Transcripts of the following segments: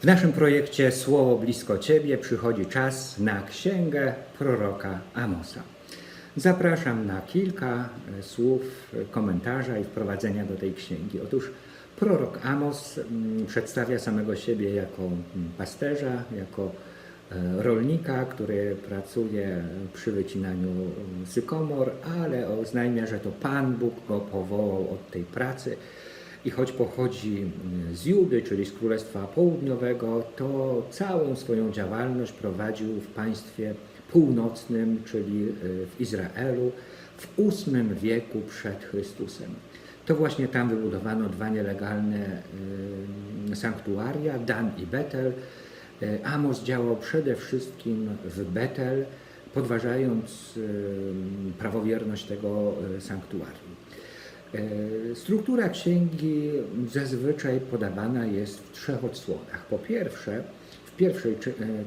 W naszym projekcie Słowo blisko Ciebie przychodzi czas na księgę proroka Amosa. Zapraszam na kilka e, słów e, komentarza i wprowadzenia do tej księgi. Otóż prorok Amos mm, przedstawia samego siebie jako mm, pasterza, jako rolnika, który pracuje przy wycinaniu mm, sykomor, ale oznajmia, że to Pan Bóg go powołał od tej pracy. I choć pochodzi z Judy, czyli z Królestwa Południowego, to całą swoją działalność prowadził w państwie północnym, czyli y, w Izraelu, w VIII wieku przed Chrystusem. To właśnie tam wybudowano dwa nielegalne sanktuaria, Dan i Betel. Y, Amos działał przede wszystkim w Betel, podważając prawowierność tego y, sanktuarium. E, Struktura księgi zazwyczaj podawana jest w trzech odsłonach. Po pierwsze, w pierwszej e,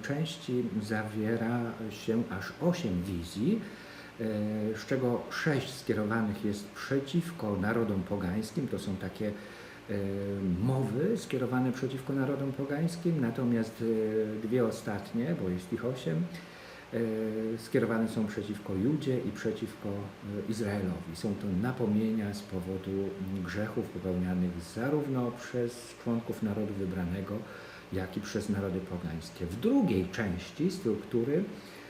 części zawiera się aż osiem wizji, e, z czego sześć skierowanych jest przeciwko narodom pogańskim. To są takie e, mowy skierowane przeciwko narodom pogańskim, natomiast e, dwie ostatnie, bo jest ich osiem, e, skierowane są przeciwko Judzie i przeciwko Izraelowi. Są to napomnienia z powodu mm, grzechów popełnianych zarówno przez członków narodu wybranego, jak i przez narody pogańskie. W drugiej części struktury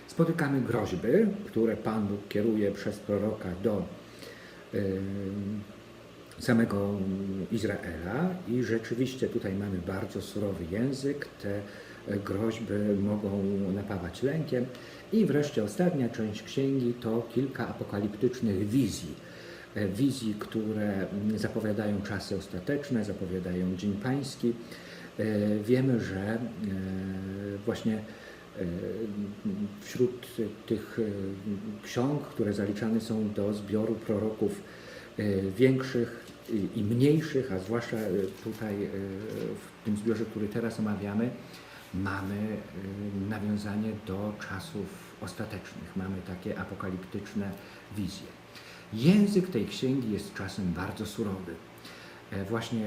spotykamy groźby, które Pan Bóg kieruje przez proroka do samego Izraela i rzeczywiście tutaj mamy bardzo surowy język, te e, groźby mogą napawać lękiem i wreszcie ostatnia część księgi to kilka apokaliptycznych wizji. E, Wizji, które mm, zapowiadają czasy ostateczne, zapowiadają Dzień Pański. E, Wiemy, że właśnie wśród tych ksiąg, które zaliczane są do zbioru proroków większych i- mniejszych, a zwłaszcza e, tutaj e, w tym zbiorze, który teraz omawiamy, mamy e, nawiązanie do czasów ostatecznych, mamy takie apokaliptyczne wizje. Język tej księgi jest czasem bardzo surowy. E, Właśnie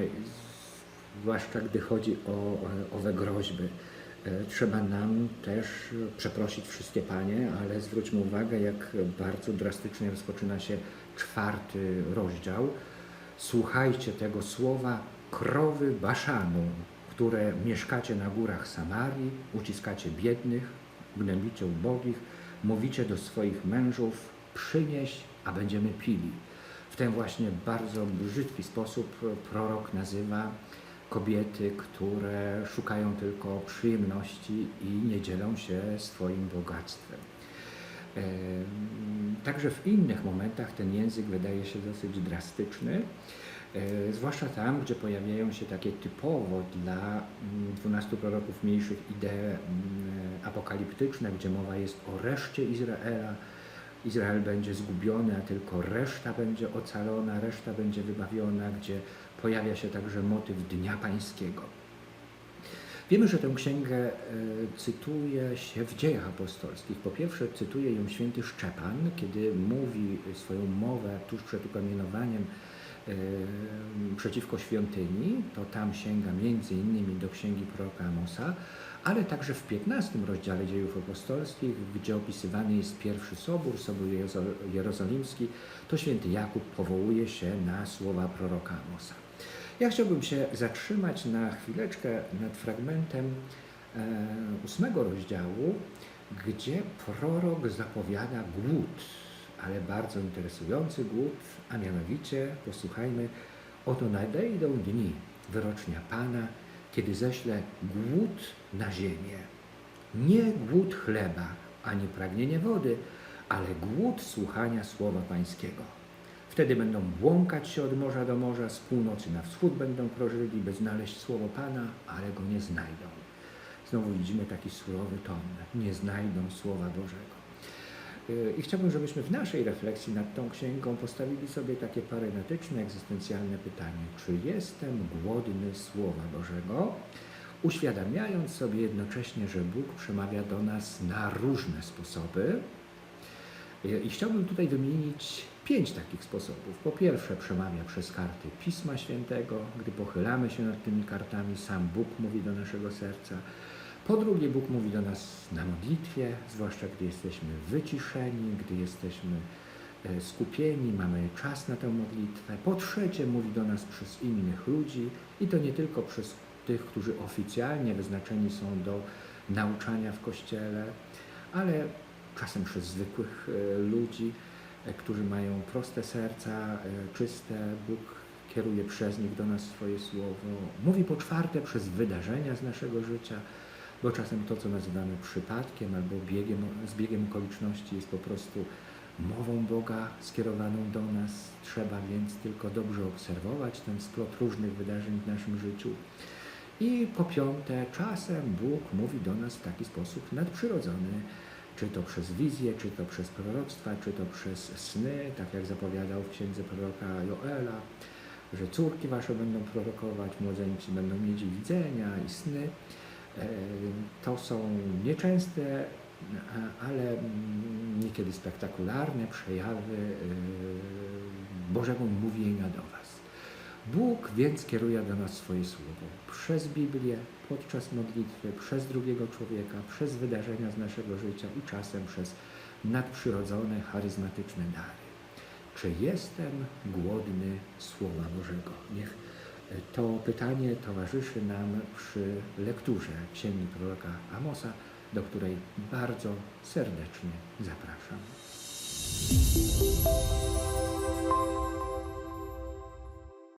zwłaszcza gdy chodzi o e, owe groźby. E, Trzeba nam też przeprosić wszystkie panie, ale zwróćmy uwagę, jak bardzo drastycznie rozpoczyna się czwarty rozdział. Słuchajcie tego słowa krowy Baszanu, które mieszkacie na górach Samarii, uciskacie biednych, gnębicie ubogich, mówicie do swoich mężów, przynieś, a będziemy pili. W ten właśnie bardzo brzydki sposób prorok nazywa kobiety, które szukają tylko przyjemności i nie dzielą się swoim bogactwem. Także w innych momentach ten język wydaje się dosyć drastyczny, e, zwłaszcza tam, gdzie pojawiają się takie typowo dla mm, dwunastu proroków mniejszych idee mm, apokaliptyczne, gdzie mowa jest o reszcie Izraela. Izrael będzie zgubiony, a tylko reszta będzie ocalona, reszta będzie wybawiona, gdzie pojawia się także motyw Dnia Pańskiego. Wiemy, że tę księgę e, cytuje się w dziejach apostolskich. Po pierwsze, cytuje ją święty Szczepan, kiedy mówi swoją mowę tuż przed ukamienowaniem e, przeciwko świątyni. To tam sięga między innymi do księgi proroka Amosa, ale także w 15 rozdziale dziejów apostolskich, gdzie opisywany jest pierwszy sobór, sobór jerozolimski, to święty Jakub powołuje się na słowa proroka Amosa. Ja chciałbym się zatrzymać na chwileczkę nad fragmentem e, ósmego rozdziału, gdzie prorok zapowiada głód, ale bardzo interesujący głód, a mianowicie, posłuchajmy, oto nadejdą dni wyrocznia Pana, kiedy ześle głód na ziemię. Nie głód chleba, ani pragnienie wody, ale głód słuchania słowa Pańskiego. Wtedy będą błąkać się od morza do morza, z północy na wschód będą krożyli, by znaleźć słowo Pana, ale go nie znajdą. Znowu widzimy taki surowy ton. Nie znajdą słowa Bożego. Yy, I chciałbym, żebyśmy w naszej refleksji nad tą księgą postawili sobie takie parenetyczne, egzystencjalne pytanie: czy jestem głodny Słowa Bożego? Uświadamiając sobie jednocześnie, że Bóg przemawia do nas na różne sposoby. Yy, I chciałbym tutaj wymienić pięć takich sposobów. Po pierwsze, przemawia przez karty Pisma Świętego. Gdy pochylamy się nad tymi kartami, sam Bóg mówi do naszego serca. Po drugie, Bóg mówi do nas na modlitwie, zwłaszcza gdy jesteśmy wyciszeni, gdy jesteśmy e, skupieni, mamy czas na tę modlitwę. Po trzecie, mówi do nas przez innych ludzi i to nie tylko przez tych, którzy oficjalnie wyznaczeni są do nauczania w kościele, ale czasem przez zwykłych e, ludzi, którzy mają proste serca, e, czyste. Bóg kieruje przez nich do nas swoje słowo. Mówi po czwarte przez wydarzenia z naszego życia, bo czasem to, co nazywamy przypadkiem albo biegiem, zbiegiem okoliczności, jest po prostu mową Boga skierowaną do nas. Trzeba więc tylko dobrze obserwować ten splot różnych wydarzeń w naszym życiu. I po piąte, czasem Bóg mówi do nas w taki sposób nadprzyrodzony, czy to przez wizję, czy to przez proroctwa, czy to przez sny, tak jak zapowiadał w księdze proroka Joela, że córki wasze będą prorokować, młodzieńcy będą mieć widzenia i sny. E, To są nieczęste, ale niekiedy spektakularne przejawy e, Bożego mówienia do was. Bóg więc kieruje do nas swoje słowo przez Biblię, podczas modlitwy, przez drugiego człowieka, przez wydarzenia z naszego życia i czasem przez nadprzyrodzone, charyzmatyczne dary. Czy jestem głodny Słowa Bożego? Niech to pytanie towarzyszy nam przy lekturze Księgi proroka Amosa, do której bardzo serdecznie zapraszam.